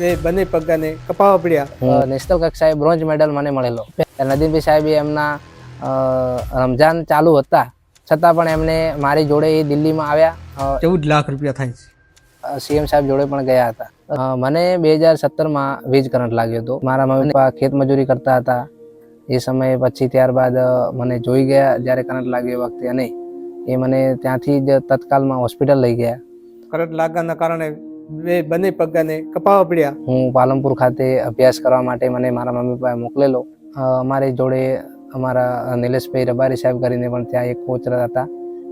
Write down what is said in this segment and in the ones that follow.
બે બંને પગાને કપાવા પડ્યા. નેશનલ કક્ષાએ બ્રોન્ઝ મેડલ મને મળેલો. નદીમભાઈ સાહેબે એમના રમઝાન ચાલુ હતા. છતાં પણ એમને મારી જોડે એ દિલ્હીમાં આવ્યા. ચૌદ લાખ રૂપિયા થાય છે. સીએમ સાહેબ જોડે પણ ગયા હતા. મને બે હજાર સત્તરમાં વીજ કરંટ લાગ્યો હતો. મારા મમ્મી પપ્પા ખેત મજૂરી કરતા હતા. એ સમયે પછી ત્યારબાદ મને જોઈ ગયા જ્યારે કરંટ લાગ્યો એ વખતે અને એ મને ત્યાંથી જ તત્કાલમાં હોસ્પિટલ લઈ ગયા. કરંટ લાગવાના કારણે બે બંને પગાને કપાવા પડ્યા. હું પાલનપુર ખાતે અભ્યાસ કરવા માટે મને મારા મમ્મી પપ્પાએ મોકલેલો. અમારી જોડે અમારા નિલેશભાઈ રબારી સાહેબ કરીને પણ ત્યાં એક કોચ હતા.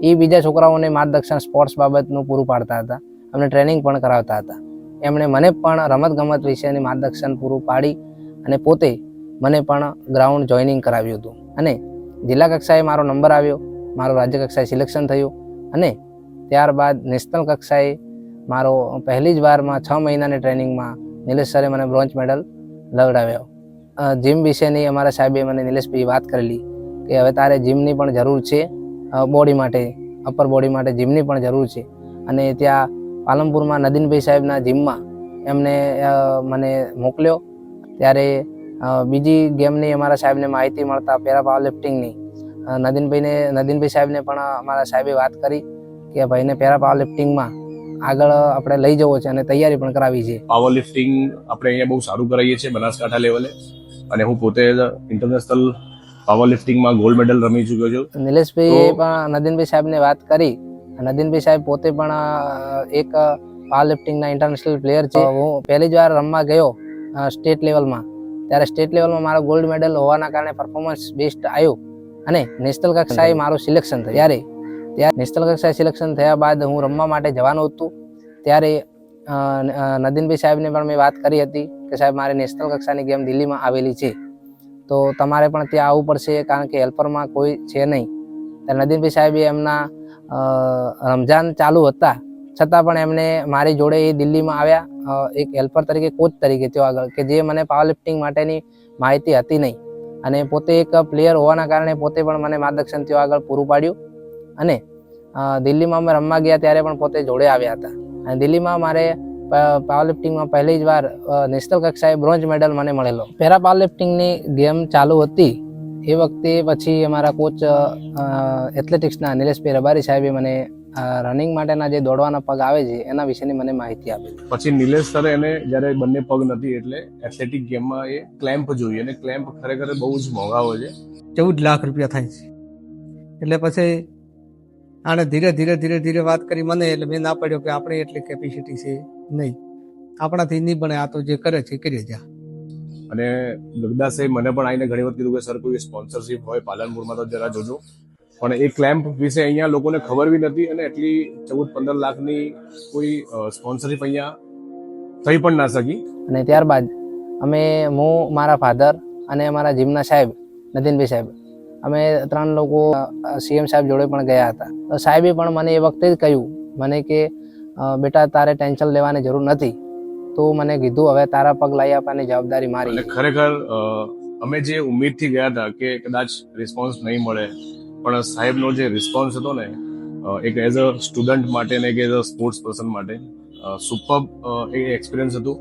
એ બીજા છોકરાઓને માર્ગદર્શન સ્પોર્ટ્સ બાબતનું પૂરું પાડતા હતા. અમને ટ્રેનિંગ પણ કરાવતા હતા. એમણે મને પણ રમતગમત વિશેની માર્ગદર્શન પૂરું પાડી અને પોતે મને પણ ગ્રાઉન્ડ જોઈનિંગ કરાવ્યું હતું. અને જિલ્લા કક્ષાએ મારો નંબર આવ્યો, મારું રાજ્ય કક્ષાએ સિલેક્શન થયું અને ત્યારબાદ નેશનલ કક્ષાએ મારો પહેલી જ વારમાં છ મહિનાની ટ્રેનિંગમાં નિલેશ સરે મને બ્રોન્ઝ મેડલ લવડાવ્યો. અ, જીમ વિશેની અમારા સાહેબે મને નિલેશભાઈ વાત કરેલી કે હવે તારે જીમની પણ જરૂર છે બોડી માટે અપર બોડી માટે જીમની પણ જરૂર છે. અને ત્યાં પાલનપુરમાં નદીનભાઈ સાહેબના જીમમાં એમને મને મોકલ્યો. ત્યારે બીજી ગેમની અમારા સાહેબને માહિતી મળતા પેરા પાવર લિફ્ટિંગની નદીનભાઈને નદીનભાઈ સાહેબને પણ અમારા સાહેબે વાત કરી કે ભાઈને પેરા પાવર લિફ્ટિંગમાં આગળ આપણે લઈ જવો છે અને તૈયારી પણ કરાવી છે. પાવર લિફ્ટિંગ આપણે અહીંયા બહુ સારું કરાવીએ છીએ બનાસકાંઠા લેવલે અને હું પોતે ઇન્ટરનેશનલ પાવર લિફ્ટિંગમાં ગોલ્ડ મેડલ રમી ચૂક્યો છું. નિલેશભાઈ પણ નદીનભાઈ સાહેબને વાત કરી. નદીનભાઈ સાહેબ પોતે પણ એક પાવર લિફ્ટિંગના ઇન્ટરનેશનલ પ્લેયર છે. હું પહેલી જ વાર રમવા ગયો સ્ટેટ લેવલમાં ત્યારે સ્ટેટ લેવલમાં મારો ગોલ્ડ મેડલ હોવાના કારણે પરફોર્મન્સ બેસ્ટ આવ્યું. અને નેશનલ કક્ષાએ મારું સિલેક્શન થયું. ત્યારે ત્યારે નેશનલ કક્ષાએ સિલેક્શન થયા બાદ હું રમવા માટે જવાનું હતું. ત્યારે નદીનભાઈ સાહેબને પણ મેં વાત કરી હતી કે સાહેબ, મારે નેશનલ કક્ષાની ગેમ દિલ્હીમાં આવેલી છે. તો તમારે પણ ત્યાં આવવું પડશે કારણ કે હેલ્પરમાં કોઈ છે નહીં. ત્યારે નદીનભાઈ સાહેબે એમના રમઝાન ચાલુ હતા. છતાં પણ એમને મારી જોડે એ દિલ્હીમાં આવ્યા. એક હેલ્પર તરીકે, કોચ તરીકે તેઓ આગળ, કે જે મને પાવર લિફ્ટિંગ માટેની માહિતી હતી નહીં. અને પોતે એક પ્લેયર હોવાના કારણે પોતે પણ મને માર્ગદર્શન તેઓ આગળ પૂરું પાડ્યું. અને દિલ્હીમાં અમે રમવા ગયા ત્યારે પણ પોતે જોડે આવ્યા હતા. અને દિલ્હીમાં મારે પાવર લિફ્ટિંગમાં પહેલી જ વાર નેશનલ કક્ષાએ બ્રોન્ઝ મેડલ મને મળેલો. પેરા પાવર લિફ્ટિંગની ગેમ ચાલુ હતી. એ વખતે પછી અમારા કોચ એથ્લેટિક્સના નિલેશભાઈ રબારી સાહેબે મને રનિંગ માટેના જે દોડવાના પગ આવે છે એના વિશેની મને માહિતી આપી. પછી નિલેશ સરે એને જ્યારે બંને પગ નથી એટલે એથ્લેટિક ગેમમાં એ ક્લેમ્પ જોઈએ અને ક્લેમ્પ ખરેખર બહુ જ મોંઘા હોય છે. ચૌદ લાખ રૂપિયા થાય છે. એટલે પછી આને ધીરે ધીરે ધીરે ધીરે વાત કરી મને એટલે મેં ના પાડ્યો કે આપણે એટલી કેપેસિટી છે નહીં. આપણાથી નહીં બને આ તો જે કરે છે એ કરી જા. અને જગદાસે મને પણ આવીને ઘણી વખત કીધું કે સર કોઈ સ્પોન્સરશિપ હોય પાલનપુરમાં તો જરા જોજો. પણ એ ક્લેમ્પ વિશે અહીંયા લોકોને ખબર બી નથી અને એટલી ચૌદ પંદર લાખની કોઈ સ્પોન્સરશિપ અહીંયા થઈ પણ ના શકી. અને ત્યારબાદ અમે હું મારા ફાધર અને મારા જીમના સાહેબ નદીનભાઈ સાહેબ અમે ત્રણ લોકો સીએમ સાહેબ જોડે પણ ગયા હતા. તો સાહેબે પણ મને એ વખતે જ કહ્યું, મને કે બેટા, તારે ટેન્શન લેવાની જરૂર નથી. તો મને કીધું, હવે તારા પગ લાવી આપવાની જવાબદારી મારી. ખરેખર અમે જે ઉમેદથી ગયા હતા કે કદાચ રિસ્પોન્સ નહીં મળે, પણ સાહેબનો જે રિસ્પોન્સ હતો ને એક એઝ અ સ્ટુડન્ટ માટે ને એક એઝ અ સ્પોર્ટ્સ પર્સન માટે સુપર એ એક્સપિરિયન્સ હતું.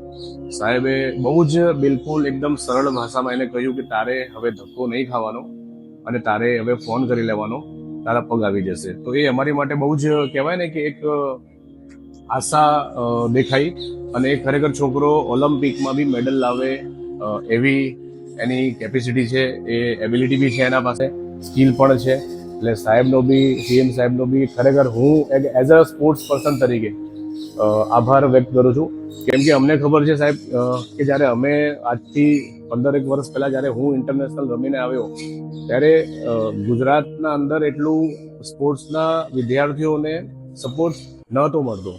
સાહેબે બહુ જ બિલકુલ એકદમ સરળ ભાષામાં એને કહ્યું કે તારે હવે ધક્કો નહીં ખાવાનો. અને તારે હવે ફોન કરી લેવાનો, તારા પગ આવી જશે. તો એ અમારી માટે બહુ જ, કહેવાય ને કે એક આશા દેખાઈ. અને ખરેખર છોકરો ઓલિમ્પિકમાં બી મેડલ લાવે એવી એની કેપેસિટી છે, એ એબિલિટી બી છે એના પાસે, સ્કિલ પણ છે. એટલે સાહેબનો બી સીએમ સાહેબનો બી ખરેખર હું એઝ અ સ્પોર્ટ્સ પર્સન તરીકે આભાર વ્યક્ત કરું છું. કેમ કે અમને ખબર છે સાહેબ કે જ્યારે અમે આજથી પંદરેક વર્ષ પહેલાં જ્યારે હું ઇન્ટરનેશનલ રમીને આવ્યો, ત્યારે ગુજરાતના અંદર એટલું સ્પોર્ટ્સના વિદ્યાર્થીઓને સપોર્ટ નહોતો મળતો.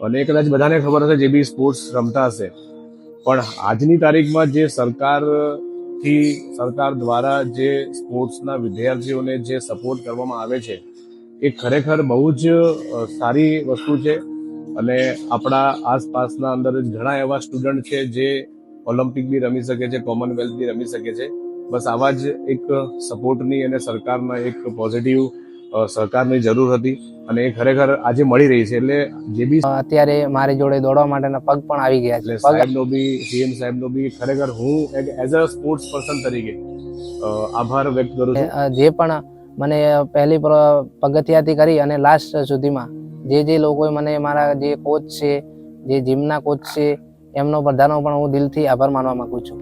અને કદાચ બધાને ખબર હશે જે બી સ્પોર્ટ્સ રમતા હશે. પણ આજની તારીખમાં જે સરકારથી, સરકાર દ્વારા જે સ્પોર્ટ્સના વિદ્યાર્થીઓને જે સપોર્ટ કરવામાં આવે છે, એ ખરેખર બહુ જ સારી વસ્તુ છે. અને આપણા આસપાસના અંદર ઘણા એવા સ્ટુડન્ટ છે જે ઓલિમ્પિક બી રમી શકે છે કોમનવેલ્થ બી રમી શકે છે. બસ આવા જ એક સપોર્ટની અને સરકારના એક પોઝિટિવ સરકારની સહકારની જરૂર હતી અને એ ખરેખર આજે મળી રહી છે. એટલે જે બી અત્યારે મારી જોડે દોડવા માટેના પગ પણ આવી ગયા છે. સાહેબનો બી સીએમ સાહેબનો બી ખરેખર હું એક એઝ અ સ્પોર્ટ્સ પર્સન તરીકે આભાર વ્યક્ત કરું છું. જે પણ મને પહેલી પગથિયાથી કરી અને લાસ્ટ સુધીમાં જે જે લોકોએ મને મારા જે કોચ છે, જે જીમના કોચ છે, એમનો બધાનો પણ હું દિલથી આભાર માનવા માંગુ છું.